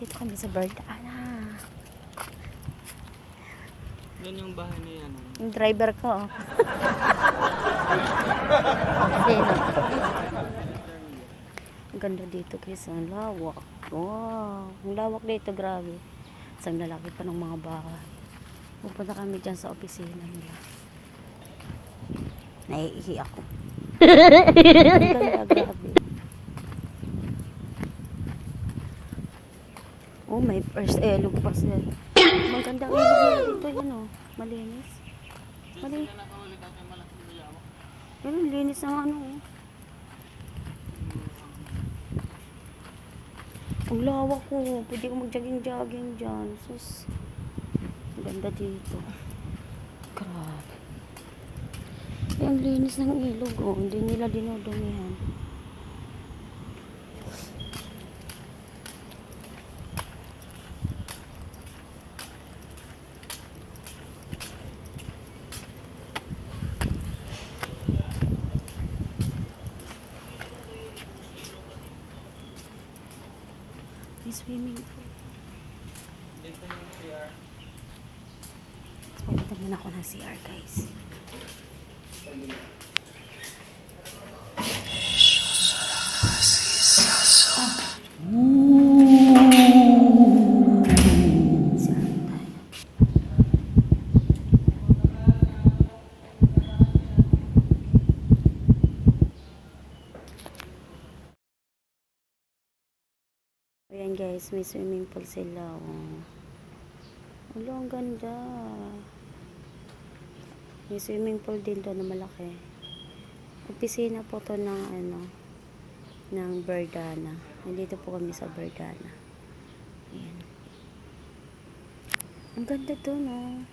Nandito kami sa Bardana. Yan yung bahay ni ano. Yung driver ko. oh. Sino? Ang ganda dito guys. Ang lawak. Wow. Ang lawak dito. Grabe. Isang lalaki pa ng mga baka. Pupunta kami dyan sa opisina nila. Naiihi ako. Ang ganda. Grabe. Oh, may first elog pa sila. Maganda ang ilog nila dito. Yun oh. Malinis. Malinis. Ayun, linis ng ano. oh. Ang lawak ko. Pwede ko mag-jogging-jogging dyan. Sus. Ang ganda dito. Grabe. Ang linis ng ilog. Oh. Hindi nila dinodumihan. May swimming pool. Pupunta muna ako ng CR, guys. CR Ayan guys, may swimming pool sila. Oh. Ulo, ang ganda. May swimming pool din doon na malaki. Opisina po to ng ano, ng Berdana. Nandito po kami sa Berdana. Ayan. Ang ganda to, no?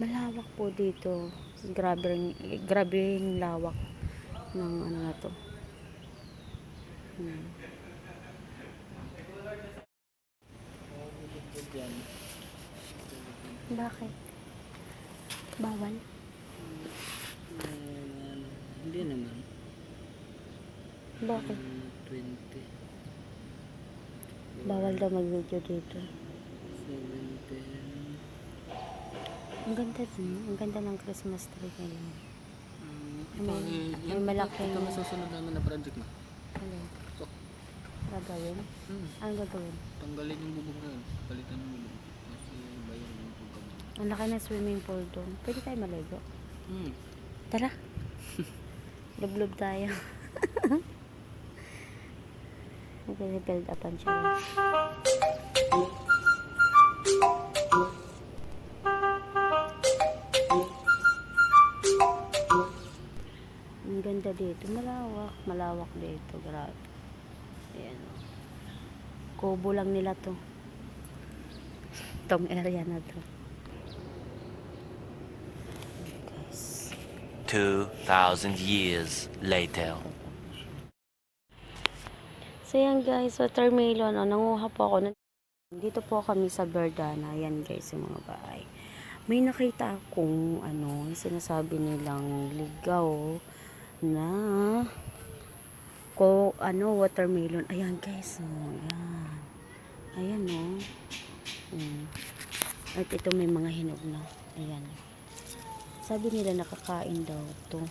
Malawak po dito. Grabe, grabe yung lawak ng ano na to. Hmm. Yan. Bakit? Bawal? Uh, hindi naman. Bakit? Mm, 20. Bawal daw mag-video dito. 17. Ang ganda din. Ang ganda ng Christmas tree ngayon. May- ito, eh, may yan, malaking- Ito masusunod namin na project na. Ano? Gagawin? hmm, Ano gagawin? tanggalin yung bubong na yun. Palitan yung bubong. Kasi bayan yung bubong. Ang laki ng swimming pool doon. Pwede tayo maligo. Hmm. Tara. Lublob tayo. Nag-build upan siya. Ang ganda dito. Malawak. Malawak dito. Grabe. Ayan. Kubo lang nila to. Itong area na to. Guys. 2,000 years later. So yan guys, watermelon. Oh, nanguha po ako. Dito po kami sa Berdana. Yan guys, yung mga bahay. May nakita akong ano, sinasabi nilang ligaw na ko ano watermelon. Ayan guys, oh, ayan. Ayan oh. Mm. At ito may mga hinog na. Ayan. Sabi nila nakakain daw to.